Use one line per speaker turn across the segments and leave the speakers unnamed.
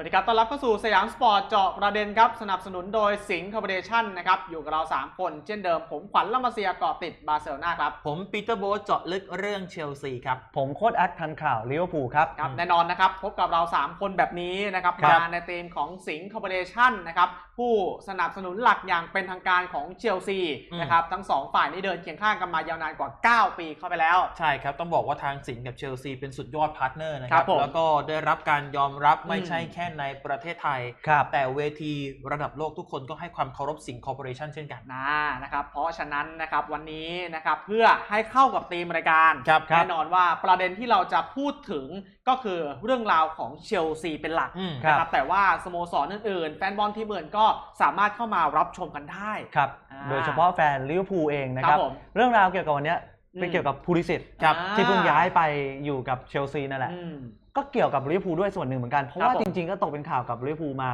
วัสดีครับ ต้อนรับเข้าสู่สยามสปอร์ตเจาะประเด็นครับ สนับสนุนโดยสิงห์คอร์ปอเรชั่นนะครับ อยู่กับเรา 3 คนเช่นเดิม ผมขวัญละมาเซียเกาะติดบาร์เซโลนาครับ
ผมปีเตอร์โบทเจาะลึกเรื่องเชลซีครับ
ผมโค้ดแอดทันข่าวลิเวอร์พูลครับ
ครับ
อืม
แน่นอนนะครับ พบกับเรา 3 คนแบบนี้นะครับ
ครับ
มาในทีมของสิงห์คอร์ปอเรชั่นนะครับ ผู้สนับสนุนหลักอย่างเป็นทางการของเชลซีนะครับ ทั้งสองฝ่ายนี้เดินเคียงข้างกันมายาวนานกว่า 9 ปีเข้าไปแล้ว
ใช่ครับ ต้องบอกว่าทางสิงห์กับเชลซีเป็นสุดยอดพาร์ทเนอร์นะค
ครั
รั
บบผม
แล้วก็ได้รับการยอมรับไม่
อืม
ใช่แค่ในประเทศไทย
ครับ
แต่เวทีระดับโลกทุกคนก็ให้ความเคารพสิงห์คอร์ปอเรชั่นเช่นกัน
นะนะครับ เพราะฉะนั้นนะครับวันนี้นะครับเพื่อให้เข้ากับธีมรายการ
ครับ
แน่นอนว่าประเด็นที่เราจะพูดถึงก็คือเรื่องราวของเชลซีเป็นหลัก
อืม
ครับ
นะครับแต่ว่าสโมสรอื่นๆ แฟนบอลทีมอื่นก็สามารถเข้ามารับชมกันได้
ครับ
อ่า
โดยเฉพาะแฟนลิเวอร์พูลเองนะค
ครั
รั
บบผม
เรื่องราวเกี่ยวกับวันเนี้ยเป็น
อืม
เกี่ยวกับพูลิสิต
ครับ
อ่า
ที่เพิ่งย้ายไปอยู่กับเชลซีนั่นแหละ
อืม
ก็เกี่ยวกับลิเวอร์พูลด้วยส่วนหนึ่งเหมือนกัน เพราะ
ครับ
ว่า
ผม
จริงๆก็ตกเป็นข่าวกับลิเวอร์พูลมา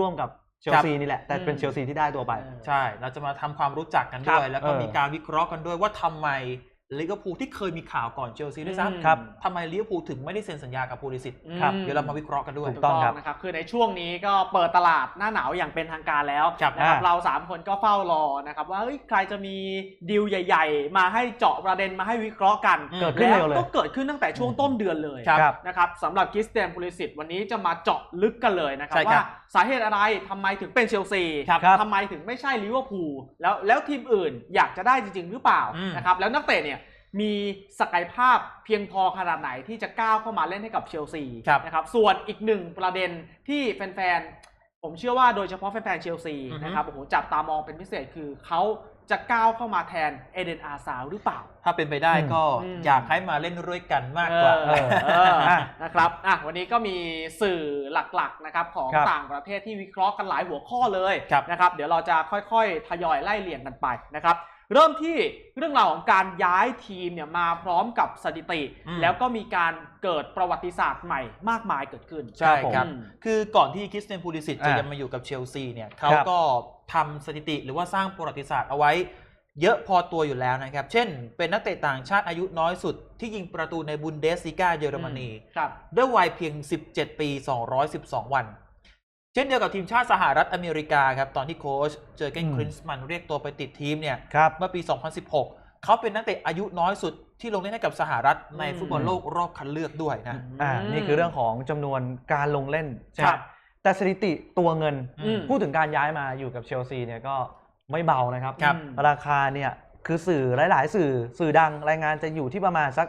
ร่วมๆกับเชลซีนี่แหละ แต่เป็น
อืม
เชลซีที่ได้ตัวไป
เออ
ใช่ เราจะมาทำความรู้จักกัน
ครั
ด้
บ
วย แล้วก็
เออ
มีการวิเคราะห์กันด้วยว่าทำไม ลิเวอร์พูลที่เคยมีข่าวก่อนเชลซีด้วย
อืม
ซ้ำ
ครับ
ทำไมลิเวอร์พูลถึงไม่ได้เซ็นสัญญากับพูลิสิต
ครับ
อืม
เดี๋ยวเรามาวิเคราะห์กันด้วย
ถูกต้องครับ
นะครับคือในช่วงนี้ก็เปิดตลาดหน้าหนาวอย่างเป็นทางการแล้ว
ครับ
นะครับ
อ่า
เราสามคนก็เฝ้ารอนะครับว่าเฮ้ยใครจะมีดีลใหญ่ ๆ มาให้เจาะประเด็นมาให้วิเคราะห์กัน
อืม
เกิดขึ้น
แล้
เร็
ว
วเลย
ก็เกิดขึ้นตั้งแต่ช่วงต้นเดือนเลย
ครับ
ครับ
นะครับสำหรับคริสเตียนพูลิสิตวันนี้จะมาเจาะลึกกันเลยนะครับ
ใช่ครับ
ว่าสาเหตุอะไรทำไมถึงเป็นเชลซี
ครับ
ทำไมถึงไม่ใช่ลิเวอร์พูลแล้วแล้วทีมอื่นอยากจะได้จริงๆหรือเปล่า
อืม
นะครับแล้วนักเตะเนี่ย มีศักยภาพเพียงพอขนาดไหนที่จะก้าวเข้ามาเล่นให้กับเชลซี
ครับ
นะครับ ส่วนอีกหนึ่งประเด็นที่แฟนๆ ผมเชื่อว่าโดยเฉพาะแฟนๆ เชลซี
อือฮึ
นะครับโอ้โหจับตามองเป็นพิเศษคือเขาจะก้าวเข้ามาแทนเอเดนอาซาวหรือเปล่า
ถ้าเป็นไปได้
อืม
ก็
อืม
อยากให้มาเล่นด้วยกันมากกว่า
เออเออ
อะ
นะครับอะวันนี้ก็มีสื่อหลักๆนะครับของ
ครับ
ต่างประเทศที่วิเคราะห์กันหลายหัวข้อเลย
ครับ
นะครับ เดี๋ยวเราจะค่อยๆ ทยอยไล่เรียงกันไปนะครับ เริ่มที่เรื่องราวของการย้ายทีมเนี่ยมาพร้อมกับสถิติ
อืม
แล้วก็มีการเกิดประวัติศาสตร์ใหม่มากมายเกิดขึ้น
ใช่
ผม
ครับ
อืม
คือก่อนที่คริสเตียนพูลิสิตจะ
อะ
ยังมาอยู่กับเชลซีเนี่ยเขา
ครับ
ก็ทำสถิติหรือว่าสร้างประวัติศาสตร์เอาไว้ เยอะพอตัวอยู่แล้วนะครับ เช่น เป็นนักเตะต่างชาติอายุน้อยสุด ที่ยิงประตูในบุนเดสซิก้าเยอรมนี
ครับ
ด้วยวัยเพียง 17 ปี 212 วันเช่นเดียวกับทีมชาติสหรัฐอเมริกาครับตอนที่โค้ชเจอเกน
อืม
ครินส์มันเรียกตัวไปติดทีมเนี่ย
ครับ
เมื่อปี 2016 เขาเป็นนักเตะอายุน้อยสุดที่ลงเล่นให้กับสหรัฐใน
อืม
ฟุตบอลโลกรอบคัดเลือกด้วยนะ
อ่านี่คือเรื่องของจำนวนการลงเล่นใช่ไห
ค
ม
รับ
แต่สถิติตัวเงิน
อืม
พูดถึงการย้ายมาอยู่กับเชลซีเนี่ยก็ไม่เบานะครับ
ครับ
ราคาเนี่ยคือสื่อหลาย ๆ สื่อสื่อดังรายงานจะอยู่ที่ประมาณสัก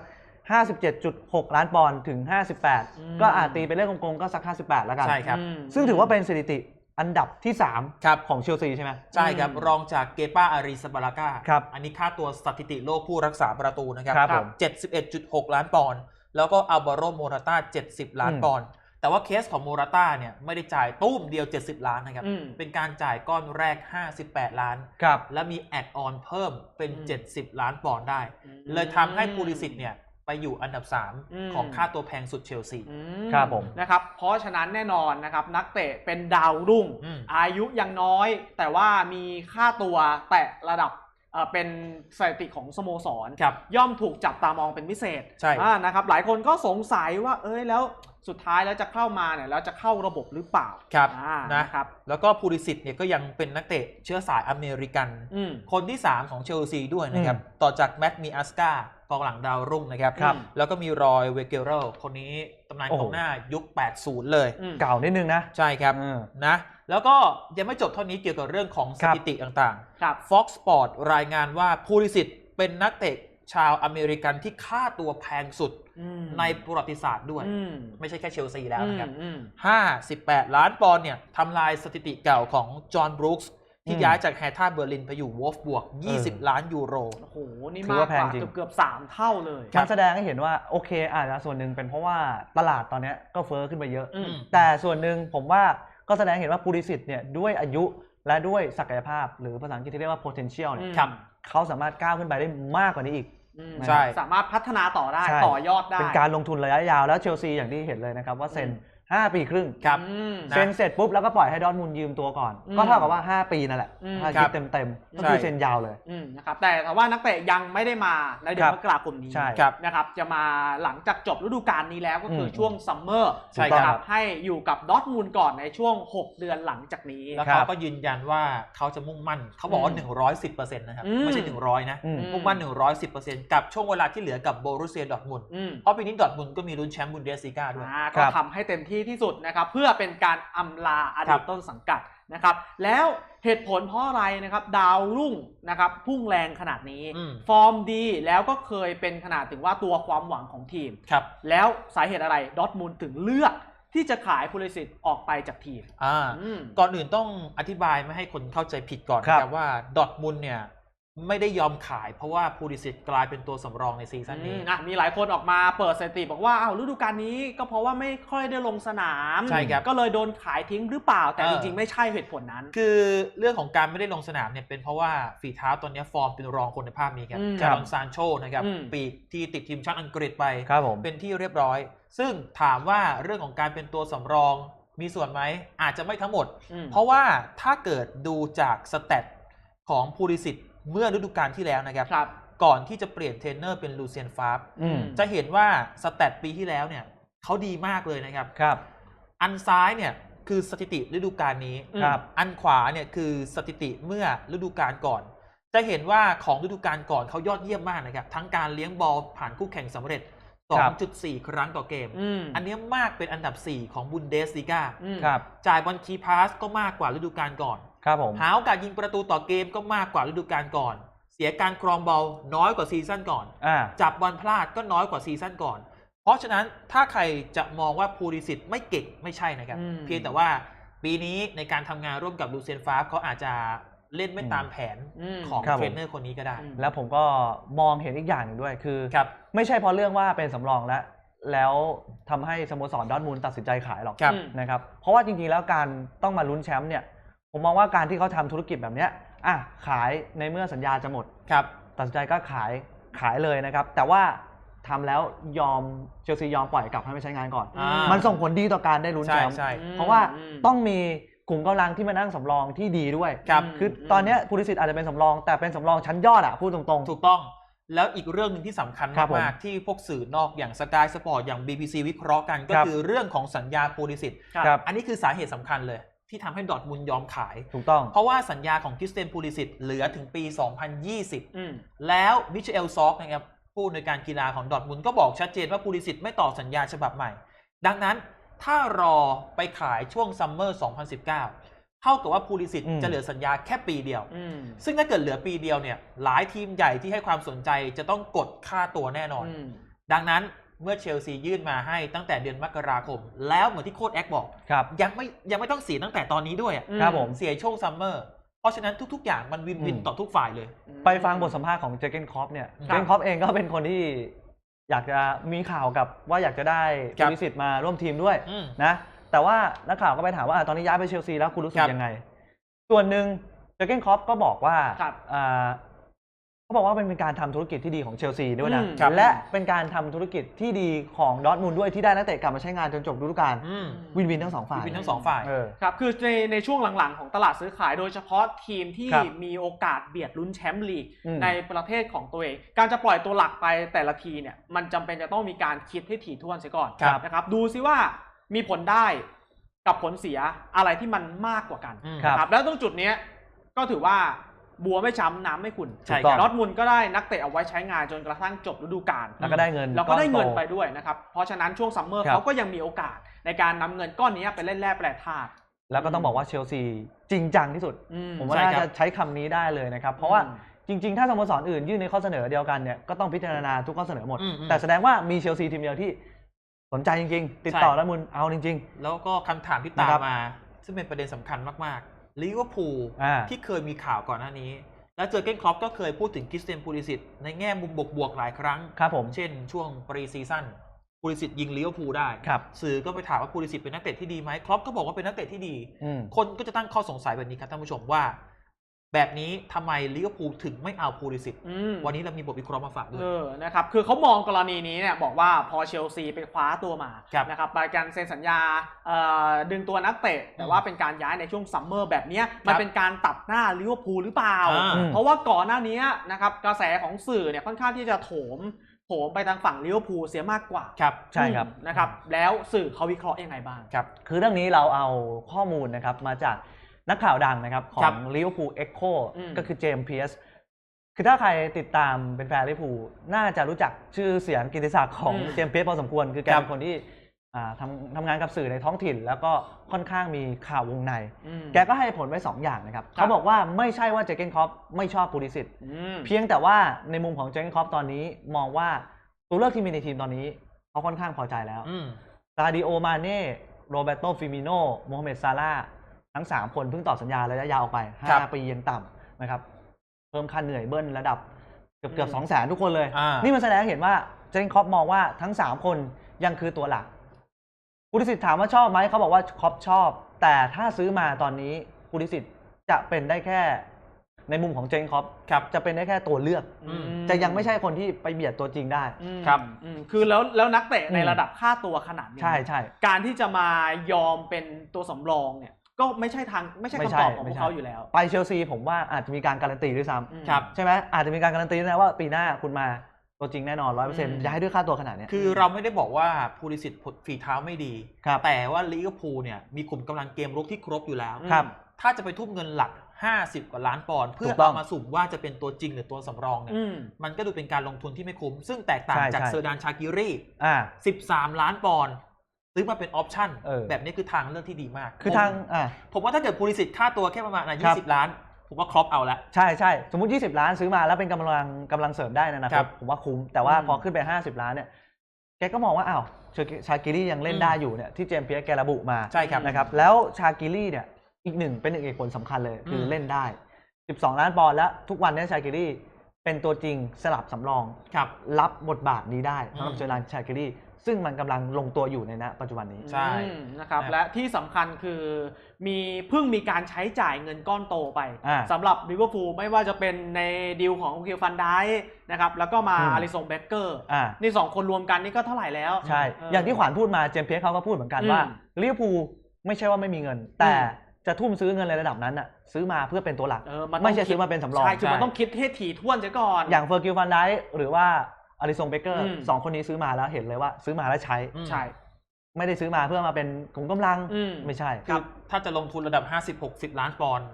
57.6 ล้านปอนด์ถึง
อืม
58 ก็อาจตีเป็นเลขกลมๆก็สัก 58 แล้วกัน
ใช่ครับ
อืม
ซึ่งถือว่าเป็นสถิติอันดับที่
ครับ
3 ของเชลซีใช่ไหม
ใช่ครับ
อืม
รองจากเกป้าอาริสบาลากา
ครับ
อันนี้ค่าตัวสถิติโลกผู้รักษาประตูนะครับ
ครับผม
71.6 ล้านปอนด์แล้วก็อัลบาโรโมราต้า70 ล้าน
อืม
ปอนด์แต่ว่าเคสของโมราต้าเนี่ยไม่ได้จ่ายตุ้มเดียว 70 ล้านนะครับ
อืม
เป็นการจ่ายก้อนแรก 58 ล้าน
ครับ
และมีแอดออนเพิ่มเป็น
อืม
70 ล้านปอนด์ได้ เลยทำให้พูลิสิตเนี่ย ไปอยู่อันดับ
อืม
3ของค่าตัวแพงสุดเชลซี
อื
ครับผม
นะครับเพราะฉะนั้นแน่นอนนะครับนักเตะเป็นดาวรุ่ง
อืม
อายุยังน้อย แต่ว่ามีค่าตัวแตะระดับเอ่อเป็นสถิติของสโมสร
ครับ
ย่อมถูกจับตามองเป็นพิเศษ
ใช่
อ่านะครับหลายคนก็สงสัยว่าเอ้ยแล้ว สุดท้ายแล้วจะเข้ามาเนี่ยแล้วจะเข้าระบบหรือเปล่า
ครับ
อ่า
นะ
นะครับ
แล้วก็พูลิสิตเนี่ยก็ยังเป็นนักเตะเชื้อสายอเมริกัน
อืม
คนที่ 3 ของเชลซีด้วยนะครับ
อืม
ต่อจากแมตต์มีอัสกากองหลังดาวรุ่งนะครับ
ครับ
แล้วก็มีรอยเวเกโรคนนี้ตำนาน
โอ้
ก
โห
องหน้ายุค 80 เลย
อืม
เก่านิดนึงนะ
ใช่ครับ
เออ
นะแล้วก็ยังไม่จบเท่านี้เกี่ยวกับเรื่องของส
ครับ
ถิติต่าง
ครับ
ๆ Fox Sport รายงานว่าพูลิสิตเป็นนักเตะ ชาวอเมริกันที่ค่าตัวแพงสุด
อืม
ในประวัติศาสตร์ด้วย
อืม
ไม่ใช่แค่เชลซีแล้วนะครับ
อืม
58ล้านปอนด์เนี่ยทำลายสถิติเก่าของจอห์นบรูคส์ที่
อืม
ย้ายจากแฮท่าเบอร์ลินไปอยู่วอลฟบวก 20 ล้านยูโร
โอ้โห นี่
ถือ
มาก
ว่ากแพง
ว่า
จริง
เกือบเกือบๆสามเท่าเลย
ครั
มั
บ
นแสดงให้เห็นว่า โอเคอาจจะส่วนหนึ่งเป็นเพราะว่าตลาดตอนเนี้ยก็เฟ้อขึ้นไปเยอะ
อืม
แต่ส่วนหนึ่งผมว่าก็แสดงให้เห็นว่าปูริสิตเนี่ยด้วยอายุและด้วยศักยภาพ หรือภาษาอังกฤษที่เรียกว่า potential เนี่ย
ครับ
เขาสามารถก้าวขึ้นไปได้มากกว่านี้อีก
อืม
ใช่
สามารถพัฒนาต่อได้
ใช่
ต่อยอดได้
เป็นการลงทุนระยะยาวแล้วเชลซีอย่างที่เห็นเลยนะครับว่าเซ็น 5 ปีครึ่ง
ครับ
อืม
นะ
เซ็นเสร็จปุ๊บแล้วก็ปล่อยให้ดอร์ทมุนด์ยืมตัวก่อน
อืม
ก็เท่ากับว่า 5 ปีนั่นแหละ
อืม
ถ้า
ครั
คิด
บ
เต็มๆก็
ใช่
คือเซ็นยาวเลย
อืมนะครับแต่แต่ว่านักเตะยังไม่ได้มาในเดือน
ครับ
มกราคมนี้
ใช่
ครับ
นะครับจะมาหลังจากจบฤดูกาลนี้แล้วก็คืออ
ม
ช่วงซัมเมอร์
ใช่
ถูกต้อง
ครับ
ให้อยู่กับดอร์ทมุนด์ก่อนในช่วง 6 เดือนหลังจากนี้
แล้ว
ครั
เขา
บ
ก็ยืนยันว่าเขาจะมุ่งมั่นเขาบอกว่า
อืม
110%นะครับ
อืม
ไม่ใช่ 100 นะ
อืม
มุ่งมั่น 110%กับช่วงเวลาที่เหลือกับโบรุเซียดอร์ทมุนด์
อืม
เพราะปีนี้ดอร์ทมุนด์ก็มีลุ้นแชมป์บุนเดสซิก้าด้วย
อ่า
ค
ก็
รับ
ทำให้เต็มที่ที่สุดนะครับ เพื่อเป็นการอำลาอ
ครั
ดีต
บ
ต้นสังกัดนะครับ แล้วเหตุผลเพราะอะไรนะครับ ดาวรุ่งนะครับพุ่งแรงขนาดนี้
อืม
ฟอร์มดีแล้วก็เคยเป็นขนาดถึงว่าตัวความหวังของทีม
ครับ
แล้วสาเหตุอะไรดอร์ทมุนด์ถึงเลือกที่จะขายพูลิสิตออกไปจากทีม
อ่า
อืม
ก่อนอื่นต้องอธิบายไม่ให้คนเข้าใจผิดก่อน
ครับ
นะครับว่าดอร์ทมุนด์เนี่ย ไม่ได้ยอมขายเพราะว่าพูลิสิตกลายเป็นตัวสำรองในซีซั่น
อื
นี้
มอะมีหลายคนออกมาเปิดสถิติบอกว่าอ้าวฤดูกาลนี้ก็เพราะว่าไม่ค่อยได้ลงสนาม
ใช่ครับ
ก็เลยโดนขายทิ้งหรือเปล่า แต่
เอ
จ
อ
ริงๆ ไม่ใช่เหตุผลนั้น
คือเรื่องของการไม่ได้ลงสนามเนี่ยเป็นเพราะว่าฝีเท้าตอนนี้ฟอร์มเป็นรองคนในภาพนี้ครับ
อืม
จารอนซานโชนะครับ
อืม
ปีกที่ติดทีมชาติอังกฤษไป
ครับผม
เป็นที่เรียบร้อย ซึ่งถามว่าเรื่องของการเป็นตัวสำรองมีส่วนไหมอาจจะไม่ทั้งหมด
อืม
เพราะว่าถ้าเกิดดูจากสเตตของพูริสิต เมื่อฤดูกาลที่แล้วนะครับ
ครับ
ก่อนที่จะเปลี่ยนเทรนเนอร์เป็นลูเซียนฟาบ
อืม
จะเห็นว่าสเตตปีที่แล้วเนี่ยเขาดีมากเลยนะครับ
ครับ
อันซ้ายเนี่ยคือสถิติฤดูกาลนี้
อืม
ครับ
อันขวาเนี่ยคือสถิติเมื่อฤดูกาลก่อน จะเห็นว่าของฤดูกาลก่อนเขายอดเยี่ยมมากนะครับ ทั้งการเลี้ยงบอลผ่านคู่แข่งสำเร็จ
ครับ
2.4 ครั้งต่อเกม
อืม
อันเนี้ยมากเป็นอันดับ 4 ของบุนเดสลิกา
อืม
ครับ
จ่ายบอลคีย์พาสก็มากกว่าฤดูกาลก่อน
ครับผม
หาโอกาสยิงประตูต่อเกมก็มากกว่าฤดูกาลก่อน เสียการครองบอลน้อยกว่าซีซั่นก่อน
อ่า
จับบอลพลาดก็น้อยกว่าซีซั่นก่อน เพราะฉะนั้นถ้าใครจะมองว่าพูริสิตไม่เก่งไม่ใช่นะครับ
อืม
เพียงแต่ว่าปีนี้ในการทำงานร่วมกับลูเซียนฟาฟเขาอาจจะ เล่นไม่ตามแผน
อืม
ของ
ครับผม
เทรนเนอร์คนนี้ก็ได้
อืม
แล้วผมก็มองเห็นอีกอย่างหนึ่งด้วยคือ
ครับ
ไม่ใช่เพราะเรื่องว่าเป็นสำรองแล้ว แล้วทำให้สโมสรดอร์ทมุนด์ตัดสินใจขายหรอก
ครับ
อืม
นะครับเพราะว่าจริงๆแล้วการต้องมาลุ้นแชมป์เนี่ย ผมมองว่าการที่เขาทำธุรกิจแบบเนี้ยอะขายในเมื่อสัญญาจะหมด
ครับ
ตัดสินใจก็ขายขายเลยนะครับ แต่ว่าทำแล้วยอมเชลซียอมปล่อยกลับให้ไม่ใช้งานก่อน
อ่า
มันส่งผลดีต่อการได้ลุ้น
ใช่
แชมป์
ใช่
เพราะว่า
อืม
ต้องมี กลุ่มกำลังที่มานั่งสำรองที่ดีด้วย
ครับ
อืม
คือตอนเนี้ยภูริสิทธิ์อาจจะเป็นสำรอง แต่เป็นสำรองชั้นยอดอะพูดตรง
ถูกต้อง แล้วอีกเรื่องหนึ่งที่สำคัญ
ครับผม
มากๆที่พวกสื่อนอกอย่างสกายสปอร์ตอย่าง BBC วิเคราะห์กันก็
ครับ
คือเรื่องของสัญญาพูริสิต
ครับ
ครับ
อันนี้คือสาเหตุสำคัญเลยที่ทำให้ดอร์ทมุนด์ยอมขาย
ถูกต้อง
เพราะว่าสัญญาของคริสเตนพูลิสิตเหลือถึงปี 2020
อืม
แล้วมิเชลซอกนะครับผู้ในวยการกีฬาของดอร์ทมุนด์ก็บอกชัดเจนว่าพูลิสิตไม่ต่อสัญญาฉบับใหม่ ดังนั้น ถ้ารอไปขายช่วงซัมเมอร์ 2019 เท่ากับว่าพูลิสิต
อืม
จะเหลือสัญญาแค่ปีเดียว
อืม
ซึ่งถ้าเกิดเหลือปีเดียวเนี่ย หลายทีมใหญ่ที่ให้ความสนใจจะต้องกดค่าตัวแน่นอน
อืม
ดังนั้นเมื่อเชลซียื่นมาให้ตั้งแต่เดือนมกราคม แล้วเหมือนที่โค้ดแอคบอก
ครับ
ยังไม่ยังไม่ต้องเสียตั้งแต่ตอนนี้ด้วยอะ
อืม
ครับผม
เสียช่วงซัมเมอร์เพราะฉะนั้นทุก ๆ อย่างมันวินวิน
อืม
ต่อทุกฝ่ายเลย
ไปฟังบทสัมภาษณ์ของเจเกนคอปเนี่ย
ครับ
เจเกนคอปเองก็เป็นคนที่ อยากจะมีข่าวกับว่าอยากจะได้
ครับ
ภูริสิทธิ์มาร่วมทีมด้วย
อืม
นะแต่ว่านักข่าวก็ไปถามว่าอะตอนนี้ย้ายไปเชลซีแล้วคุณรู้สึ
ค
ก
รับ
ยังไง ส่วนหนึ่งเจเกนคอปก็บอกว่า
ครับ
อ่า เขาบอกว่าเป็นการทำธุรกิจที่ดีของเชลซีด้วยนะ
อืมครับ
และเป็นการทำธุรกิจที่ดีของดอร์ทมุนด์ด้วยที่ได้นักเตะกลับมาใช้งานจนจบฤดูกาล
อืม
วินวินทั้งสองฝ่าย
วินทั้งสองฝ่าย
เออ
ครับคือในในช่วงหลังๆ ของตลาดซื้อขายโดยเฉพาะทีมที่
ครับ
มีโอกาสเบียดลุ้นแชมป์ลีก
อืม
ในประเทศของตัวเอง การจะปล่อยตัวหลักไปแต่ละทีเนี่ยมันจำเป็นจะต้องมีการคิดให้ถี่ถ้วนเสียก่อน
ครับ
นะครับดูซิว่ามีผลได้กับผลเสียอะไรที่มันมากกว่ากัน
อืม
ครับ
นะครับแล้วตรงจุดเนี้ยก็ถือว่า บัวไม่ช้ำน้ำไม่ขุ่น
ใช่
ถูกต้อง
ดอร์ทมุนด์ก็ได้นักเตะเอาไว้ใช้งานจนกระทั่งจบฤดูกาล
แล้วก็ได้เงิน
แล้วก็ได้เงิน
โต
ไปด้วยนะครับ เพราะฉะนั้นช่วงซัมเมอร์
ครับ
เขาก็ยังมีโอกาสในการนำเงินก้อนนี้ไปเล่นแร่แปรธาตุ
แล้วก็ต้องบอกว่าเชลซีจริงจังที่สุด
อื
ผมว่า
ใช่
น่า
ครับ
จะใช้คำนี้ได้เลยนะครับ เพราะว่าจริง ๆ ถ้าสโมสรอื่นยื่นในข้อเสนอเดียวกันเนี่ยก็ต้องพิจารณาทุกข้อเสนอหมด
อืมอืม
แต่แสดงว่ามีเชลซีทีมเดียวที่สนใจจริง ๆ ติดต่อ
ใช่
แล้วมุนเอาจริง
แล้วก็คำถามที่ตา
นะครั
ม
บ
มา ซึ่งเป็นประเด็นสำคัญมากๆ ลิเวอร์พูล
อ่า
ที่เคยมีข่าวก่อนหน้านี้ แล้วเจอเกนครอปก็เคยพูดถึงคริสเตียนพูลิสิตในแง่มุมบวกๆหลายครั้ง
ๆครับผม
เช่นช่วงปรีซีซั่นพูลิสิตยิงลิเวอร์พูลได้
ครับ
สื่อก็ไปถามว่าพูลิสิตเป็นนักเตะที่ดีไหมครอปก็บอกว่าเป็นนักเตะที่ดี
อืม
คนก็จะตั้งข้อสงสัยแบบนี้ครับท่านผู้ชมว่า แบบนี้ทำไมลิเวอร์พูลถึงไม่เอาพูลิสิต
อืม
วันนี้เรามีบทวิเคราะห์มาฝากด้วย
เออนะครับคือเขามองกรณีนี้เนี่ยบอกว่าพอเชลซีไปคว้าตัวมา
ครับ
นะครับไปการเซ็นสัญญาเอ่อดึงตัวนักเตะ แต่ว่าเป็นการย้ายในช่วงซัมเมอร์แบบเนี้ยมันเป็นการตัดหน้าลิเวอร์พูลหรือเปล่า
อ่า
เพราะว่าก่อนหน้านี้นะครับกระแสของสื่อเนี่ยค่อนข้างที่จะโถมโถมไปทางฝั่งลิเวอร์พูลเสียมากกว่า
ครับ
ใช่ครับ
อืมนะครับ แล้วสื่อเขาวิเคราะห์ยังไงบ้าง
ครับ
คือเรื่องนี้เราเอาข้อมูลนะครับมาจาก นักข่าวดังนะครับ ขอ
ครั
ง
บ
ลิเวอร์พูลเอ็กโค
อืม
ก็คือเจมส์เพียสคือถ้าใครติดตามเป็นแฟนลิเวอร์พูลน่าจะรู้จักชื่อเสียงกิตติศักดิ์ของ
อืม
เจมส์เพียสพอสมควร คือแก
ครับ
เป็นคนที่อ่าทำทำงานกับสื่อในท้องถิ่น แล้วก็ค่อนข้างมีข่าววงใน
อืม
แกก็ให้ผลไว้2อย่างนะครับ
ครับ
เขาบอกว่าไม่ใช่ว่าเจเกนคอปไม่ชอบปูลิสิต
อืม
เพียงแต่ว่าในมุมของเจเกนคอปตอนนี้มองว่าตัวเลือกที่มีในทีมตอนนี้เขาค่อนข้างพอใจแล้ว
อืม
ซาดิโอมาเน่ โรเบโตฟิมิโนโมฮัมเหม็ดซาร่าห์ ทั้ง 3 คนเพิ่งต่อสัญญาระยะยาวออกไป
ครับ
5 ปียังต่ำนะครับ เพิ่มค่าเหนื่อยเบิ้ลระดับเกือบเกือบ
อืม
สองแสนทุกคนเลย
อ่านี่
นี่มันแสดงให้เห็นว่าเจนคอปมองว่าทั้ง 3 คนยังคือตัวหลักภูริสิทธิ์ถามว่าชอบไหมเขาบอกว่าคอปชอบ แต่ถ้าซื้อมาตอนนี้ภูริสิทธิ์จะเป็นได้แค่ ในมุมของเจนคอป
ครับ
จะเป็นได้แค่ตัวเลือก
อืม
จะยังไม่ใช่คนที่ไปเบียดตัวจริงได้
อืม
ครับ
อืมคือแล้วแล้วนักเตะใน
อืม
ระดับค่าตัวขนาดนี้
ใช่ใช่
การที่จะมายอมเป็นตัวสำรองเนี่ย ก็ไม่ใช่ทางไม่ใช่
ไม่
คำ
ใช่
ตอบของพ
ไม่
วก
ใช่
เขาอยู่แล้ว
ไปเชลซีผมว่าอาจจะมีการการันตีด้วยซ้ำ
อืม
ครับ
ใช่ไหมอาจจะมีการการันตีด้วยนะว่าปีหน้าคุณมาตัวจริงแน่นอนร้อยเปอร์เซ็น
อื
ต์
ม
ย้ายด้วยค่าตัวขนาดเนี้ย
คือเราไม่ได้บอกว่าพูลิสิตฝีเท้าไม่ดี
ครับ
แต่ว่าลิเวอร์พูลเนี่ยมีกลุ่มกำลังเกมรุกที่ครบอยู่แล้ว
ครับ
ถ้าจะไปทุ่มเงินหลัก 50 กว่าล้านปอนด์เพื่อ
ถูกต้อง
เอามาสุ่มว่าจะเป็นตัวจริงหรือตัวสำรองเนี่ย
อืม
มันก็ดูเป็นการลงทุนที่ไม่คุ้ม ซึ่งแตกต่าง
ใช่
จาก
ใช่
เซอร์ดานชากิรี
อ่า
13 ล้านปอนด์ ซื้อมาเป็นออปชั่น
เออ
แบบนี้คือทางเลือกที่ดีมาก
คือ
ผม
ทางอ่า
ผมว่าถ้าเกิดพูลิสิตค่าตัวแค่ประมาณอะ
ครับ
20ล้าน ผมว่าครอปเอาละ
ใช่ใช่สมมติ 20 ล้านซื้อมาแล้วเป็นกำลังกำลังเสริมได้นะนะค
ครั
รับบผมว่าคุ้ม แต่ว่า
อืม
พอขึ้นไป 50 ล้านเนี่ยแกก็มองว่าอ้าวชาชากิรี่ยังเล่น
อืม
ได้อยู่เนี่ยที่เจมส์เปียสแกระบุมา
ใช่ครับ
นะครับแล้วชากิรี่เนี่ยอีกหนึ่งเป็นหนึ่งเหตุผลสำคัญเลยคืออ
ม
เล่นได้ 12 ล้านปอนด์แล้วทุกวันเนี้ชากิรี่เป็นตัวจริงสลับสำรอง
ครับ
รับบทบาทนี้ได้สำหรับ
อืม
เจอรานชาคิรี ซึ่งมันกำลังลงตัวอยู่ในณปัจจุบันนี้
ใช่
อืมนะครับ
ครับ
และที่สำคัญคือมีเพิ่งมีการใช้จ่ายเงินก้อนโตไป
อ่า
สำหรับลิเวอร์พูลไม่ว่าจะเป็นในดีลของคิวฟันได้นะครับแล้วก็มา
อืม
อาริสงเบเกอร์
อ่า
นี่สองคนรวมกันนี่ก็เท่าไหร่แล้ว
ใช่
เออ
อ
อย่าง
ที่ขวัญพูดมาเจมส์เพียสเขาก็พูดเหมือนกัน
อืม
ว่าลิเวอร์พูลไม่ใช่ว่าไม่มีเงิน แต่
อืม
จะทุ่มซื้อเงินในระดับนั้นอะซื้อมาเพื่อเป็นตัวหลัก
เออมันต้ง
ไม่ใช่ซื้อมาเป็นสำรอง
ใช่คือมัน
ใช่
ต้องคิดให้ถี่ถ้วนเสียก่อน
อย่างเฟอร์กิลฟันไดหรือว่า อาริสงเบเกอร์
อืม
สองคนนี้ซื้อมาแล้วเห็นเลยว่าซื้อมาแล้วใช้
อืม
ใช่
ไม่ได้ซื้อมาเพื่อมาเป็นขุมกำลัง
อืม
ไม่ใช่
คือถ้าจะลงทุนระดับ 50-60 ล้านปอนด์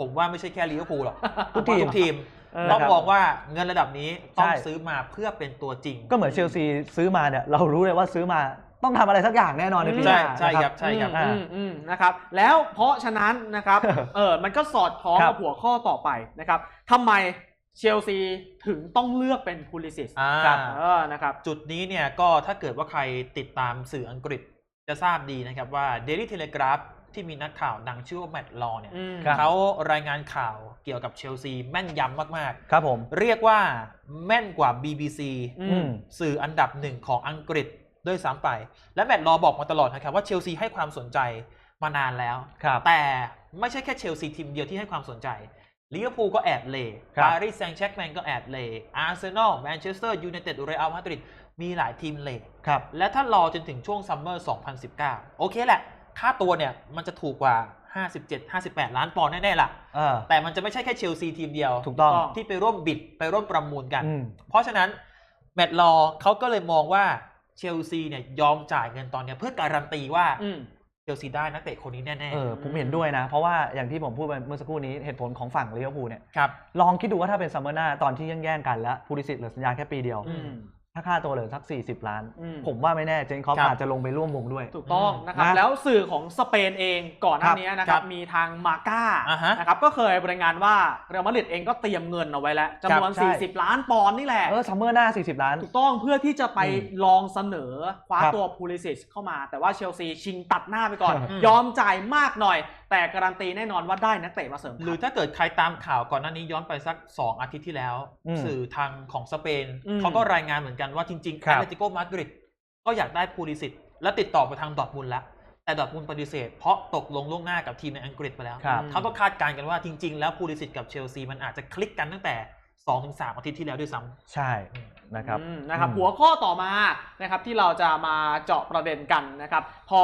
ผมว่าไม่ใช่แค่ลิเวอร์พูลหรอก
ทุกทีม
ทุกทีม
เออ
ต้อง
นะครับ
บอกว่าเงินระดับนี้ต้อง
ใช่
ซื้อมาเพื่อเป็นตัวจริง
ก็เหมือนเชลซีซื้อมาเนี่ยเรารู้เลยว่าซื้อมาต้องทำอะไรสักอย่างแน่นอนในปีห
ใช่
น้า
ใช่
นะ ครับ
ใช่ครับ
อืมอืมนะครับ แล้วเพราะฉะนั้นนะครับ เออมันก็สอดคล้อง
ครั
กับบหัวข้อต่อไปนะครับทำไม เชลซีถึงต้องเลือกเป็นพูลิซิส
อ่า
เออนะครับ
จุดนี้เนี่ยก็ถ้าเกิดว่าใครติดตามสื่ออังกฤษจะทราบดีนะครับว่า Daily Telegraph ที่มีนักข่าวดังชื่อว่าแมตต์ลอเนี่ย
อืม
ครับ
เขารายงานข่าวเกี่ยวกับเชลซีแม่นยำมาก
ครับผม
ๆ เรียกว่าแม่นกว่า BBC
อื
อื
ม
ม
สื่ออันดับหนึ่งของอังกฤษด้วยซ้ำไป และแมตต์ลอบอกมาตลอดนะครับว่าเชลซีให้ความสนใจมานานแล้ว
ครับ
แต่ไม่ใช่แค่เชลซีทีมเดียวที่ให้ความสนใจ ลิเวอร์พูลก็แอบเล
ครับ
ปารีสแซงต์แชร์กแมงก็แอบเลอาร์เซนอลแมนเชสเตอร์ยูไนเต็ดเรอัลมาดริดมีหลายทีมเล
ครับ
และถ้ารอจนถึงช่วงซัมเมอร์ 2019 โอเคแหละ ค่าตัวเนี่ยมันจะถูกกว่า 57 58 ล้านปอนด์แน่ๆล่ะ
เออ
แต่มันจะไม่ใช่แค่เชลซีทีมเดียว
ถูกต้อง
ที่ไปร่วมบิดไปร่วมประมูลกัน
อืม
เพราะฉะนั้นแมตต์ลอเขาก็เลยมองว่าเชลซีเนี่ยยอมจ่ายเงินตอนเนี้ยเพื่อการันตีว่า
อืม
เชลซีได้นักเตะคนนี้แน่
เออผมเห็นด้วยนะ เพราะว่าอย่างที่ผมพูดไปเมื่อสักครู่นี้เหตุผลของฝั่งลิเวอร์พูลเนี่ย
ๆครับ
ลองคิดดูว่าถ้าเป็นซัมเมอร์หน้าตอนที่แย่งๆกันแล้วพูลิสิตเหลือสัญญาแค่ปีเดียว
อื
อืม
ถ้าค่าตัวเหลือสัก 40 ล้าน
อืม
ผมว่าไม่แน่เจนคอป
ครับ
อาจจะลงไปร่วมวงด้วย
ถูกต้อง
อืม
นะครับ
นะ
แล้วสื่อของสเปนเองก่อนหน้านี้นะค
ครั
รับบมีทางมาก้า
อ่าฮะ
นะครับก็เคยรายงานว่าเรอัลมาดริดเองก็เตรียมเงินเอาไว้แล้วจำนวน
ครับใช่
40 ล้านปอนด์นี่แหละ
เออซัมเมอร์หน้า 40 ล้าน
ถูกต้องเพื่อที่จะไป
อืม
ลองเสนอคว้า
ครับ
ตัวพูลิซิสเข้ามา แต่ว่าเชลซีชิงตัดหน้าไปก่อน
อืม
ยอมจ่ายมากหน่อยแต่การันตีแน่นอนว่าได้นักเตะมาเสริม
หรือถ้าเกิดใครตามข่าวก่อนหน้านี้ย้อนไปสัก 2 อาทิตย์ที่แล้ว
อืม
สื่อทางของสเปน
อืม
เขาก็รายงานเหมือนกันว่าจริงๆ
ครั
แอบ ตเลติโกมาดริดก็อยากได้พูลิสิตและติดต่อไปทางดอร์ทมุนด์แล้ว แต่ดอร์ทมุนด์ปฏิเสธ เพราะตกลงล่วงหน้ากับทีมในอังกฤษไปแล้ว
ครับ
เขาก็คาดการณ์กันว่าจริง ๆ แล้วพูลิสิตกับเชลซีมันอาจจะคลิกกันตั้งแต่ 2-3อาทิตย์ที่แล้วด้วยซ้ำ
ใช่นะครับ
อืมนะครับ
อืม
หัวข้อต่อมานะครับที่เราจะมาเจาะประเด็นกันนะครับ พอ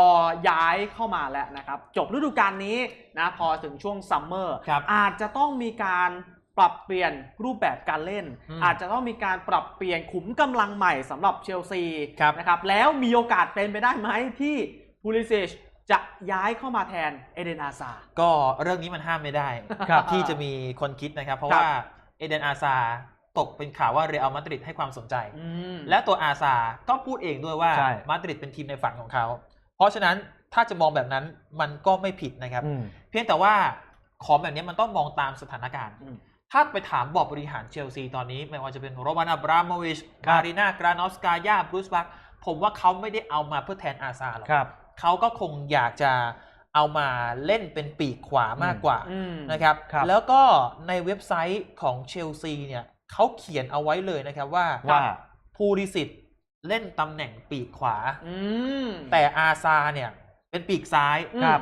ย้ายเข้ามาแล้วนะครับ จบฤดูกาลนี้นะพอถึงช่วงซัมเมอร์
ครับ
อาจจะต้องมีการปรับเปลี่ยนรูปแบบการเล่น
อืม
อาจจะต้องมีการปรับเปลี่ยนขุมกำลังใหม่สำหรับเชลซี
ครับ
นะครับ แล้วมีโอกาสเป็นไปได้ไหมที่พูลิซิชจะย้ายเข้ามาแทนเอเดนอาซา
ก็เรื่องนี้มันห้ามไม่ได้
ครับ
ที่จะมีคนคิดนะครับ เพราะ
ครับ
ว่า เอเดนอาซาตกเป็นข่าวว่าเรอัลมาดริดให้ความสนใจ
อืม
และตัวอาซาก็พูดเองด้วยว่า
ใช่
มาดริดเป็นทีมในฝันของเขา เพราะฉะนั้นถ้าจะมองแบบนั้นมันก็ไม่ผิดนะครับ
อืม
เพียงแต่ว่าของแบบนี้มันต้องมองตามสถานการณ์
อืม
ถ้าไปถามบอร์ดบริหารเชลซีตอนนี้ ไม่ว่าจะเป็นโรบันอับราโมวิช
ครั
กา
บ
รินากรานอสกายาบรูซบักผมว่าเขาไม่ได้เอามาเพื่อแทนอาซาหรอก
ครับ
เขาก็คงอยากจะ เอามาเล่นเป็นปีกขวามากกว่า
อืม
นะครับ
ครับ
แล้วก็ในเว็บไซต์ของเชลซีเนี่ยเขาเขียนเอาไว้เลยนะครับว่า
ว่า
ภูริสิทธิ์เล่นตำแหน่งปีกขวา
อืม
แต่อาซาเนี่ยเป็นปีกซ้าย
อืม
ครับ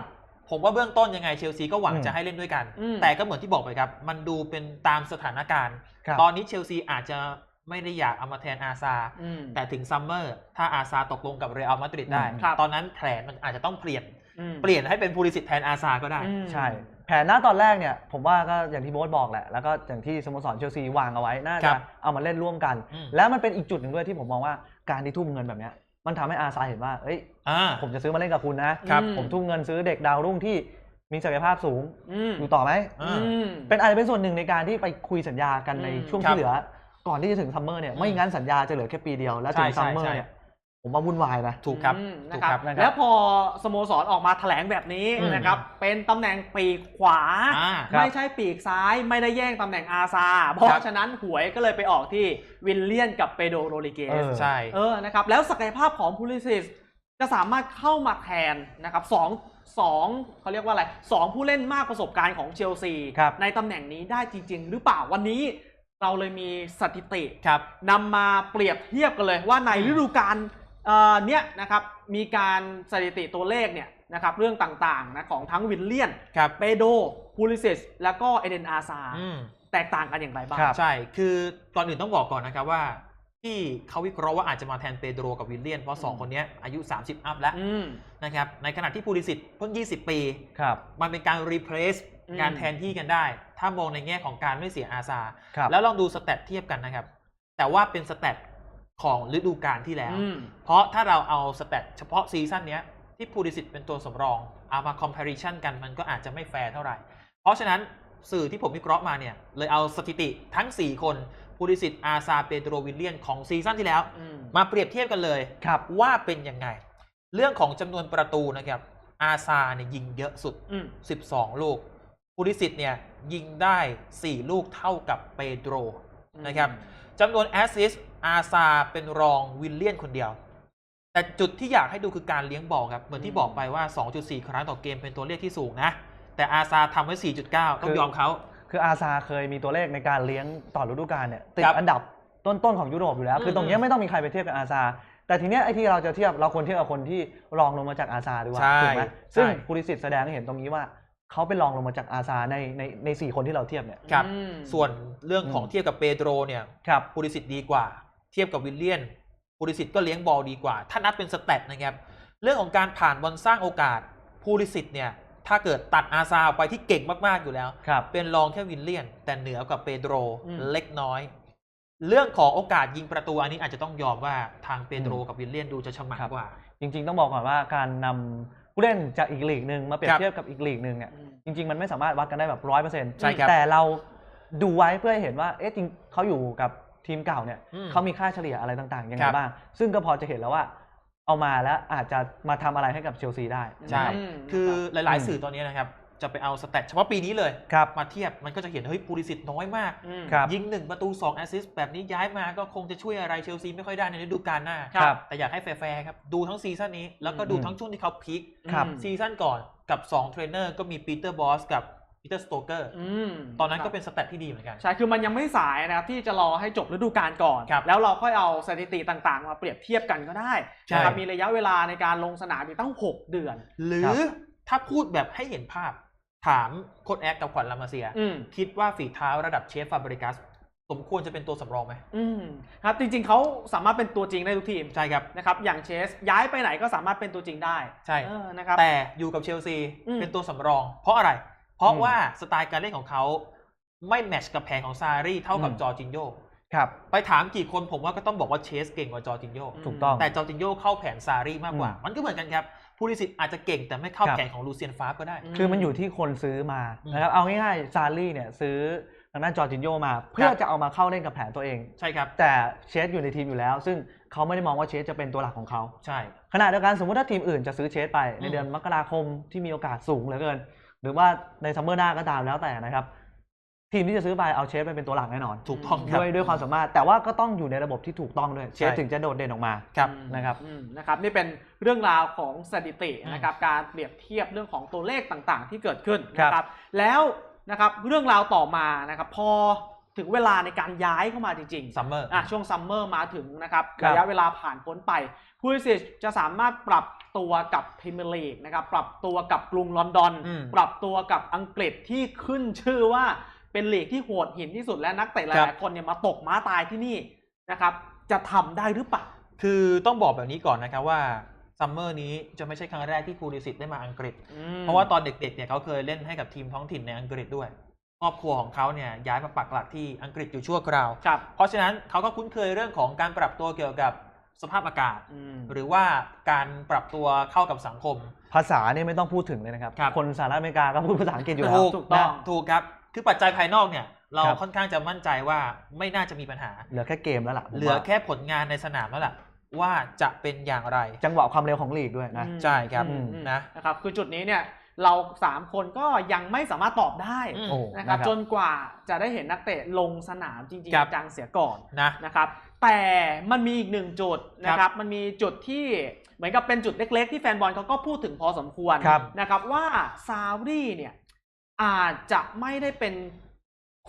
ผมว่าเบื้องต้นยังไงเชลซีก็หวัง
อืม
จะให้เล่นด้วยกัน
อืม
แต่ก็เหมือนที่บอกไปครับ มันดูเป็นตามสถานการณ์
ครับ
ตอนนี้เชลซีอาจจะไม่ได้อยากเอามาแทนอาซา
อืม
แต่ถึงซัมเมอร์ ถ้าอาซาตกลงกับเรอัลมาดริดได้
อืม
ครับ
ตอนนั้นแผนมันอาจจะต้องเปลี่ยน
อืม
เปลี่ยนให้เป็นภูริสิทธิ์แทนอาซาก็ได้
อืม
ใช่ แผนหน้าตอนแรกเนี่ย ผมว่าก็อย่างที่โบ๊ทบอกแหละ แล้วก็อย่างที่สโมสรเชลซีวางเอาไว้ น่า
ครั
จะ
บ
เอามาเล่นร่วมกัน
อืม
แล้วมันเป็นอีกจุดหนึ่งด้วยที่ผมมองว่าการที่ทุ่มเงินแบบเนี้ยมันทำให้อาซาเห็นว่าเอ้ย
อ่า
ผมจะซื้อมาเล่นกับคุณนะ
ครับ
ผมทุ่มเงินซื้อเด็กดาวรุ่งที่มีศักยภาพสูง
อืม
อยู่ต่อไหม
อ่า
อืม
เป็นอาจจะเป็นส่วนหนึ่งในการที่ไปคุยสัญญากันใน
อืม
ช่วง
ครับ
ที่เหลือ ก่อนที่จะถึงซัมเมอร์เนี่ยไม่งั้นสัญญาจะเหลือแค่ปีเดียวแล้วถึง
ใช่
ซัม
ใช่
เมอ
ใช่
ร์เนี่ย ผมว่าวุ่นวายนะ
ถูกครับ
อืม
ถู
นะ
ก
ค
ค
รั
รับบ
นะครับ
แล้วพอสโมสรออกมาแถลงแบบนี้
อืม
นะครับ เป็นตำแหน่งปีกขวา
อ่า
ครับ
ไม่ใช่ปีกซ้ายไม่ได้แย่งตำแหน่งอาซา เพราะฉะนั้นหวยก็เลยไปออกที่วิลเลียนกับเปโดโรลิเก
เอ
ส
อ
ใช่
เออ นะครับ แล้วศักยภาพของพูลิซิสจะสามารถเข้ามาแทนนะครับสองสองเขาเรียกว่าอะไรสองผู้เล่นมากประสบการณ์ของเชลซี
ครับ
ในตำแหน่งนี้ได้จริง ๆ หรือเปล่าวันนี้ เราเลยมีสถิติ
ครับ
นำมาเปรียบเทียบกันเลยว่าในฤดูกาล เอ่อเนี้ยนะครับมีการสถิติตัวเลขเนี่ยนะครับเรื่องต่างๆนะของทั้งวิลเลียน
ครับ
เปโดพูลิซิสแล้วก็เอเดนอาซา
อืม
แตกต่างกันอย่างไรบ้าง
ครับ
ใช่ คือก่อนอื่นต้องบอกก่อนนะครับว่า ที่เขาวิเคราะห์ว่าอาจจะมาแทนเปโดรกับวิลเลียน เพราะ 2 คนเนี้ยอายุ 30 อัพแล้ว
อืม
นะครับในขณะที่พูลิสิตเพิ่ง 20 ปี
ครับ
มันเป็นการรีเพลซ
อืม
การแทนที่กันได้ ถ้ามองในแง่ของการไม่เสียอาซา
ครับ
แล้วลองดูสแตทเทียบกันนะครับ แต่ว่าเป็นสแตท ของฤดูกาลที่แล้ว
อืม
เพราะถ้าเราเอาสแตทเฉพาะซีซั่นเนี้ยที่พูลิสิตเป็นตัวสำรองเอามาคอมเพลชันกันมันก็อาจจะไม่แฟร์เท่าไหร่ เพราะฉะนั้นสื่อที่ผมวิเคราะห์มาเนี่ย เลยเอาสถิติทั้ง 4 คนพูลิสิตอาซาเปโดรวิลเลียนของซีซั่นที่แล้ว
อืม
มาเปรียบเทียบกันเลย
ครับ
ว่าเป็นยังไง เรื่องของจำนวนประตูนะครับอาซาเนี่ยยิงเยอะสุด
อืม
12 ลูกพูลิสิตเนี่ยยิงได้ 4 ลูกเท่ากับเปโดรนะครับ จำนวนแอสซิสต์อาซาเป็นรองวิลเลียนคนเดียว แต่จุดที่อยากให้ดูคือการเลี้ยงบอลครับ เหมือนที่บอกไปว่า 2.4 ครั้งต่อเกมเป็นตัวเลขที่สูงนะ แต่อาซาทำไว้ 4.9 ต้องยอมเขา
คืออาซาเคยมีตัวเลขในการเลี้ยงต่อฤดูกาลเนี่ยติด
ครับ
อันดับต้น ๆ ของยุโรปอยู่แล้ว คือตรงเนี้ย
อืม
ไม่ต้องมีใครไปเทียบกับอาซาแต่ทีเนี้ยไอ้ที่เราจะเทียบเราควรเทียบกับคนที่รองลงมาจากอาซาดีกว่า
ใช่
ถูกไหมซึ่ง
ใช่
ภูริสิทธิ์แสดงให้เห็นตรงนี้ว่า เขาเป็นรองลงมาจากอาซาในในในสี่คนที่เราเทียบเนี่ย
ครับ
อืม
ส่วนเรื่องของ
อืม
เทียบกับเปโดรเนี่ย
ครับ
พูลิสิตดีกว่า เทียบกับวิลเลียนพูลิสิตก็เลี้ยงบอลดีกว่า ถ้านับเป็นสแตทนะครับ เรื่องของการผ่านบอลสร้างโอกาสพูลิสิตเนี่ย ถ้าเกิดตัดอาซาออกไปที่เก่งมากๆอยู่แล้ว
ครับ
เป็นรองแค่วิลเลียน แต่เหนือกว่าเปโดร
อืม
เล็กน้อย เรื่องของโอกาสยิงประตูอันนี้อาจจะต้องยอมว่าทางเปโดร
อืม
กับวิลเลียนดูจะฉมัง
ครับ
กว่า
จริง ๆ ต้องบอกก่อนว่าการนำ ผู้เล่นจากอีกลีกหนึ่งมาเปรีย
ครับบ
เทียบกับอีกลีกหนึ่งเนี่ย
อืม
จริง ๆ มันไม่สามารถวัดกันได้แบบร้อยเปอร์เซ็นต์
ใช่ครับ
แต่เราดูไว้เพื่อให้เห็นว่าเอ๊ะจริงเขาอยู่กับทีมเก่าเนี่ย
อืม
เขามีค่าเฉลี่ยอะไรต่างๆยัง
ค
ไง
รับ
บ้าง ซึ่งก็พอจะเห็นแล้วว่า เอามาแล้วอาจจะมาทำอะไรให้กับเชลซีได้
ใช่
อืม
คือหลาย
อืม
ๆสื่อตอนนี้นะครับ จะไปเอาสแตทเฉพาะปีนี้เลย
ครับ
มาเทียบมันก็จะเห็นเฮ้ยพูลิสิตน้อยมาก
อืม
ครับ
ยิง 1 ประตู 2 แอสซิสต์แบบนี้ย้ายมาก็คงจะช่วยอะไรเชลซีไม่ค่อยได้ในฤดูกาลหน้า
ครับ
แต่อยากให้แฟร์ๆครับ ดูทั้งซีซั่นนี้ แล้วก็ดู
อืม
ทั้งช่วงที่เขาพีค
ครับ
อืม
ซีซั่นก่อนกับ 2 เทรนเนอร์ก็มีปีเตอร์บอสกับปีเตอร์สโตเกอร์
อืม
ตอนนั้น
ครับ
ก็เป็นสแตทที่ดีเหมือนกัน
ใช่ คือมันยังไม่สายนะครับ ที่จะรอให้จบฤดูกาลก่อน
ครับ
แล้วเราค่อยเอาสถิติต่างๆ มาเปรียบเทียบกันก็ได้
ใช่
นะครับมีระยะเวลาในการลงสนามอีกตั้ง 6 เดือน
หรือถ้าพูดแบบให้เห็นภาพ ถามโค้ดแอคกับขวัญลามาเซีย
อืม
คิดว่าฝีเท้าระดับเชฟฟาเบริกัสสมควรจะเป็นตัวสำรองไหม
อืมครับ จริง ๆเขาสามารถเป็นตัวจริงได้ทุกทีม
ใช่ครับ
นะครับ อย่างเชสย้ายไปไหนก็สามารถเป็นตัวจริงได้
ใช่
เออนะครับ
แต่อยู่กับเชลซี
อืม
เป็นตัวสำรอง เพราะอะไร เพราะ
อืม
ว่าสไตล์การเล่นของเขาไม่แมทช์กับแผนของซารีเท่ากับ
อืม
จอร์จินโย
ครับ
ไปถามกี่คนผมว่าก็ต้องบอกว่าเชสเก่งกว่าจอร์จินโย
ถูกต้อง
แต่จอร์จินโยเข้าแผนซารีมากกว่า
อืม
มันก็เหมือนกันครับ ผู้ลิสิตอาจจะเก่งแต่ไม่เข้า
ครับ
แผนของลูเซียนฟาฟก็ได้
คือมันอยู่ที่คนซื้อมา
อืม
นะครับเอาง่ายๆซารี่เนี่ยซื้อทางด้านจอร์จินโยมา เพื่อจะเอามาเข้าเล่นกับแผนตัวเอง
ใช่ครับ
แต่เชสอยู่ในทีมอยู่แล้ว ซึ่งเขาไม่ได้มองว่าเชสจะเป็นตัวหลักของเขา
ใช่
ขณะเดียวกันสมมติถ้าทีมอื่นจะซื้อเชสไปใน
อืม
เดือนมกราคมที่มีโอกาสสูงเหลือเกิน หรือว่าในซัมเมอร์หน้าก็ตามแล้วแต่นะครับ ทีมที่จะซื้อไปเอาเชสไปเป็นตัวหลักแน่นอน
ถูกต้องครับ
ด้วยด้วยความสามารถ แต่ว่าก็ต้องอยู่ในระบบที่ถูกต้องด้วย เชส
ใช่
ถึงจะโดดเด่นออกมา
ครับ
อืม
นะครับ
อืมนะครับนี่เป็นเรื่องราวของสถิติ
อืม
นะครับการเปรียบเทียบเรื่องของตัวเลขต่างๆ ที่เกิดขึ้น
ครับ
นะครับ แล้วนะครับเรื่องราวต่อมานะครับพอถึงเวลาในการย้ายเข้ามาจริงๆ
ซัมเมอร์
อะช่วงซัมเมอร์มาถึงนะครับ
ครับ
ระยะเวลาผ่านพ้นไปผู้ลิสิตจะสามารถปรับตัวกับพรีเมียร์ลีกนะครับปรับตัวกับกรุงลอนดอน
อืม
ปรับตัวกับอังกฤษที่ขึ้นชื่อว่า เป็นลีกที่โหดหินที่สุดและนักเตะห
ครั
ลาย
บ
ๆคนเนี่ยมาตกม้าตายที่นี่นะครับ จะทำได้หรือเปล่า
คือต้องบอกแบบนี้ก่อนนะครับว่าซัมเมอร์นี้จะไม่ใช่ครั้งแรกที่พูลิสิตได้มาอังกฤษ เพราะว่าตอนเด็กๆเนี่ยเขาเคยเล่นให้กับทีมท้องถิ่นในอังกฤษด้วยครอบครัวของเขาเนี่ยย้ายมาปักหลักที่อังกฤษอยู่ชั่วคราว
ครับ
เพราะฉะนั้นเขาก็คุ้นเคยเรื่องของการปรับตัวเกี่ยวกับสภาพอากาศ
อืม
หรือว่าการปรับตัวเข้ากับสังคม
ภาษาเนี่ยไม่ต้องพูดถึงเลยนะครับ
ครับ
คนสหรัฐอเมริกาก็พูดภาษาอังกฤษอยู่แล้ว
ถูก
ถูกต้อง
ถูกครับ คือปัจจัยภายนอกเนี่ย เรา
ครับ
ค่อนข้างจะมั่นใจว่าไม่น่าจะมีปัญหา
เหลือแค่เกมแล้วล่ะผม
เหลือ
ว่า
แค่ผลงานในสนามแล้วล่ะว่าจะเป็นอย่างไร
จังหวะความเร็วของลีกด้วยนะ
อืม
ใช่ครับ
อืม
นะ
นะครับ คือจุดนี้เนี่ยเราสามคนก็ยังไม่สามารถตอบได้
อืม
โอ้
นะครับ
นะครับ
จนกว่าจะได้เห็นนักเตะลงสนามจริง
ครับ
ๆจังเสียก่อน
นะ
นะครับ แต่มันมีอีกหนึ่งจุดนะค
ครั
รับบมันมีจุดที่เหมือนกับเป็นจุดเล็ก ๆ ที่แฟนบอลเขาก็พูดถึงพอสมควร
ครับ
นะครับว่าซาอุดีเนี่ย อาจจะไม่ได้เป็น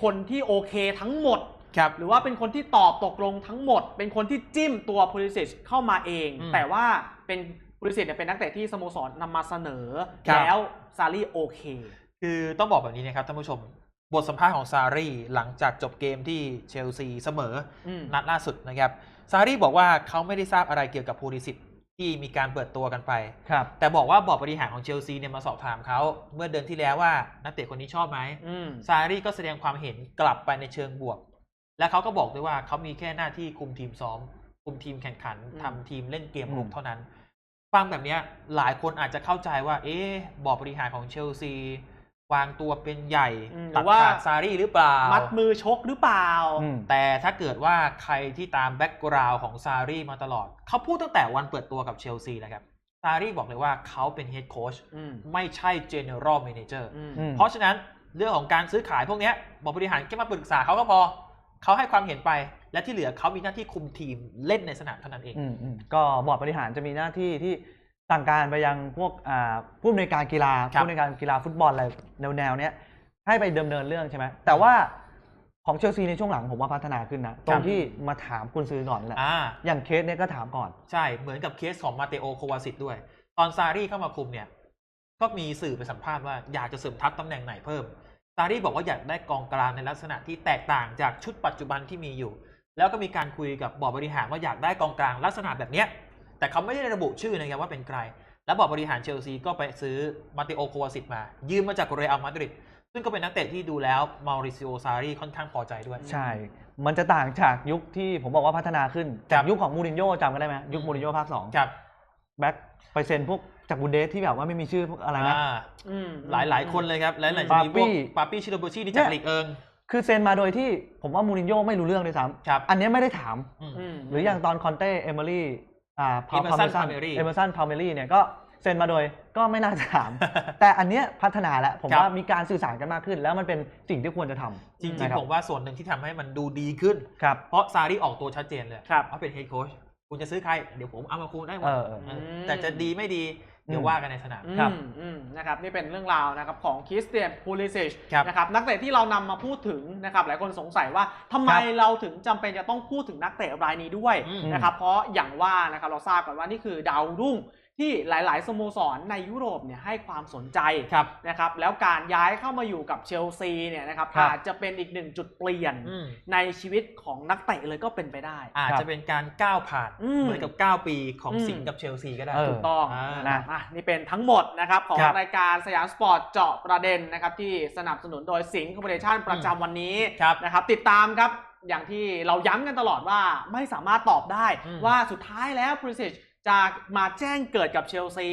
คนที่โอเคทั้งหมด
ครับ
หรือว่าเป็นคนที่ตอบตกลงทั้งหมด เป็นคนที่จิ้มตัวพูลิสิชเข้ามาเอง
อืม
แต่ว่าเป็นพูลิสิชเนี่ยเป็นนักเตะที่สโมสรนำมาเสนอ
ครับ
แล้วซารีโอเค
คือต้องบอกแบบนี้นะครับท่านผู้ชม บทสัมภาษณ์ของซารีหลังจากจบเกมที่เชลซีเสมอ
อืม
นัดล่าสุดนะครับ ซารีบอกว่าเขาไม่ได้ทราบอะไรเกี่ยวกับพูลิสิต ที่มีการเปิดตัวกันไป
ครับ
แต่บอกว่าบอร์ดบริหารของเชลซีเนี่ยมาสอบถามเขาเมื่อเดือนที่แล้วว่านักเตะคนนี้ชอบไหม
อืม
ซารีก็แสดงความเห็นกลับไปในเชิงบวก และเขาก็บอกด้วยว่าเขามีแค่หน้าที่คุมทีมซ้อม คุมทีมแข่งขัน
อืม
ทำทีมเล่นเกมรุก
อืม
เท่านั้น ฟังแบบเนี้ยหลายคนอาจจะเข้าใจว่า เอ๊ะบอร์ดบริหารของเชลซี วางตัวเป็นใหญ่
อืมห
ตั
รื
ด
อว่า
ขาดซารีหรือเปล่า
มัดมือชกหรือเปล่า
อืม
แต่ถ้าเกิดว่าใครที่ตามแบ็กกราวน์ของซารีมาตลอด เขาพูดตั้งแต่วันเปิดตัวกับเชลซีแล้วครับซารีบอกเลยว่าเขาเป็นเฮดโค้ช
อืม
ไม่ใช่เจเนอรัล a ม a เจอร์
อืม
อืม
เพราะฉะนั้นเรื่องของการซื้อขายพวกเนี้ยบอร์ดบริหารแค่มาปรึกษาเขาก็พอ เขาให้ความเห็นไป และที่เหลือเขามีหน้าที่คุมทีมเล่นในสนามเท่านั้นเอง
อืมอืมก็บอร์ดบริหารจะมีหน้าที่ที่ สั่งการไปยังพวกอ่าผู้อำนวยการกีฬา
ครับ
ผู้อำนวยการกีฬาฟุตบอลอะไรแนวแนวๆเนี้ยให้ไปดำเนินเรื่องใช่ไหมแต่ว่าของเชลซีในช่วงหลังผมว่าพัฒนาขึ้นนะ ตรงที่มาถามคุณซื้อก่อนนั่นแหละ
อ่า
อย่างเคสเนี้ยก็ถามก่อน
ใช่เหมือนกับเคสของมาเตโอโควาซิตด้วย ตอนซารีเข้ามาคุมเนี่ย ก็มีสื่อไปสัมภาษณ์ว่าอยากจะเสริมทัพตำแหน่งไหนเพิ่ม ซารีบอกว่าอยากได้กองกลางในลักษณะที่แตกต่างจากชุดปัจจุบันที่มีอยู่ แล้วก็มีการคุยกับบอร์ดบริหารว่าอยากได้กองกลางลักษณะแบบเนี้ย แต่เขาไม่ได้ระบุชื่อนะครับว่าเป็นใคร แล้วบอร์ดบริหารเชลซีก็ไปซื้อมาเตโอโควาซิตมา ยืมมาจากเรอัลมาดริดซึ่งก็เป็นนักเตะที่ดูแล้วมาริซิโอซารีค่อนข้างพอใจด้วย
ใช่ มันจะต่างจากยุคที่ผมบอกว่าพัฒนาขึ้น
ครั
จาก
บ
ยุคของมูรินโญ่จำกันได้ไหมยุคมูรินโญ่ภาคสอง
ครับ
แบ็คไปเซ็นพวกจากบุนเดสที่แบบว่าไม่มีชื่อพวกอะไรนะ
อ่า
อืม
หลายหลายๆคนเลยครับและไหน
ปา
จะมีพ
ปี้
วกปาปี้ชิโรโบชินี่จาก
เนี่ย
ลีกเอิง
คือเซ็นมาโดยที่ผมว่ามูรินโญ่ไม่รู้เรื่องเลยซ้
ครับำ
อันเนี้ยไม่ได้ถาม
อืม
อืม
หรืออย่างตอนคอนเต้เอเมอรี่ อ่า
Emerson
พา
Palmieri
เอเมอร์สันพาเมรี่เนี่ยก็เซ็นมาโดยก็ไม่น่าจะถาม แต่อันเนี้ยพัฒนาแล้ว ผม
ครับ
ว่ามีการสื่อสารกันมากขึ้น แล้วมันเป็นสิ่งที่ควรจะทำ
จริง
นะค
ๆ
บ
ผมว่าส่วนหนึ่งที่ทำให้มันดูดีขึ้น
ครับ
เพราะซารีออกตัวชัดเจนเลย
ครับ
ว่าเป็นเฮดโค้ชคุณจะซื้อใคร เดี๋ยวผมเอามาคุมได้หม
เอ
ด
อเออ
เออแต่จะดีไม่ดี เดี๋ยวว่ากันในสนาม
ครับ
อืมอืมนะครับนี่เป็นเรื่องราวนะครับของคริสเตียนพูลิซิช
ครับ
นะครับนักเตะที่เรานำมาพูดถึงนะครับหลายคนสงสัยว่าทำไม
ครับ
เราถึงจำเป็นจะต้องพูดถึงนักเตะรายนี้ด้วย
อืม
นะครับเพราะอย่างว่านะครับเราทราบกันว่านี่คือดาวรุ่ง ที่หลาย ๆ สโมสรในยุโรปเนี่ยให้ความสนใจ
ครับ
นะครับแล้วการย้ายเข้ามาอยู่กับเชลซีเนี่ยนะครับ
ครับ
อาจจะเป็นอีกหนึ่งจุดเปลี่ยน
อืม
ในชีวิตของนักเตะเลยก็เป็นไปได้
อาจจะเป็นการก้าวผ่าน
อืม
เหมือนกับ 9 ปีของ
อืม
สิงห์กับเชลซีก็ได้
เออ
ถูกต้อง
อ่า
นะอะนี่เป็นทั้งหมดนะครับของ
ครับ
รายการสยามสปอร์ตเจาะประเด็นนะครับที่สนับสนุนโดยสิงห์คอร์ปอเรชั่นประจำวันนี้
ครับ
นะครับติดตามครับ อย่างที่เราย้ำกันตลอดว่าไม่สามารถตอบได้
อืม
ว่าสุดท้ายแล้วพริซิช จะมาแจ้งเกิดกับเชลซี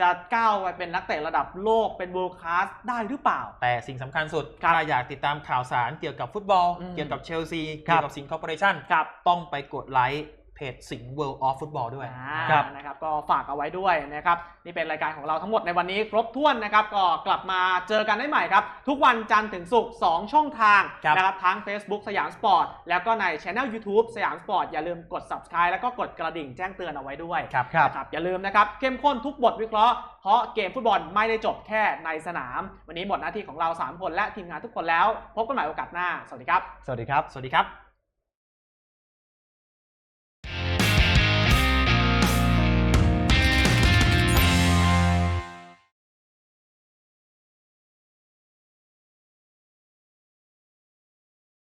จะก้าวไปเป็นนักเตะระดับโลกเป็น world class ได้หรือเปล่า
แต่สิ่งสำคัญสุด
ครับ
ถ้าอยากติดตามข่าวสารเกี่ยวกับฟุตบอล
อืม
เกี่ยวกับเชลซี
ครั
เกี่
บ
ยวกับสิงห์คอร์ปอเรชั่น
ครับ
ต้องไปกดไลค์ เพจสิงห์ World of Football ด้วย
อ่า
ครับ
นะครับ ก็ฝากเอาไว้ด้วยนะครับ นี่เป็นรายการของเราทั้งหมดในวันนี้ครบถ้วนนะครับ ก็กลับมาเจอกันได้ใหม่ครับ ทุกวันจันทร์ถึงศุกร์2ช่องทาง
ครับ
นะครับทั้ง Facebook สยามสปอร์ตแล้วก็ในช anel YouTube สยามสปอร์ตอย่าลืมกด subscribe แล้วก็กดกระดิ่งแจ้งเตือนเอาไว้ด้วย
ครับ
ครับ
นะครับอย่าลืมนะครับเข้มข้นทุกบทวิเคราะห์เพราะเกมฟุตบอลไม่ได้จบแค่ในสนาม วันนี้หมดหน้าที่ของเรา 3 คนและทีมงานทุกคนแล้ว พบกันใหม่โอกาสหน้า สวัสดีครับ
สวัสดีครับ
สวัสดีครับ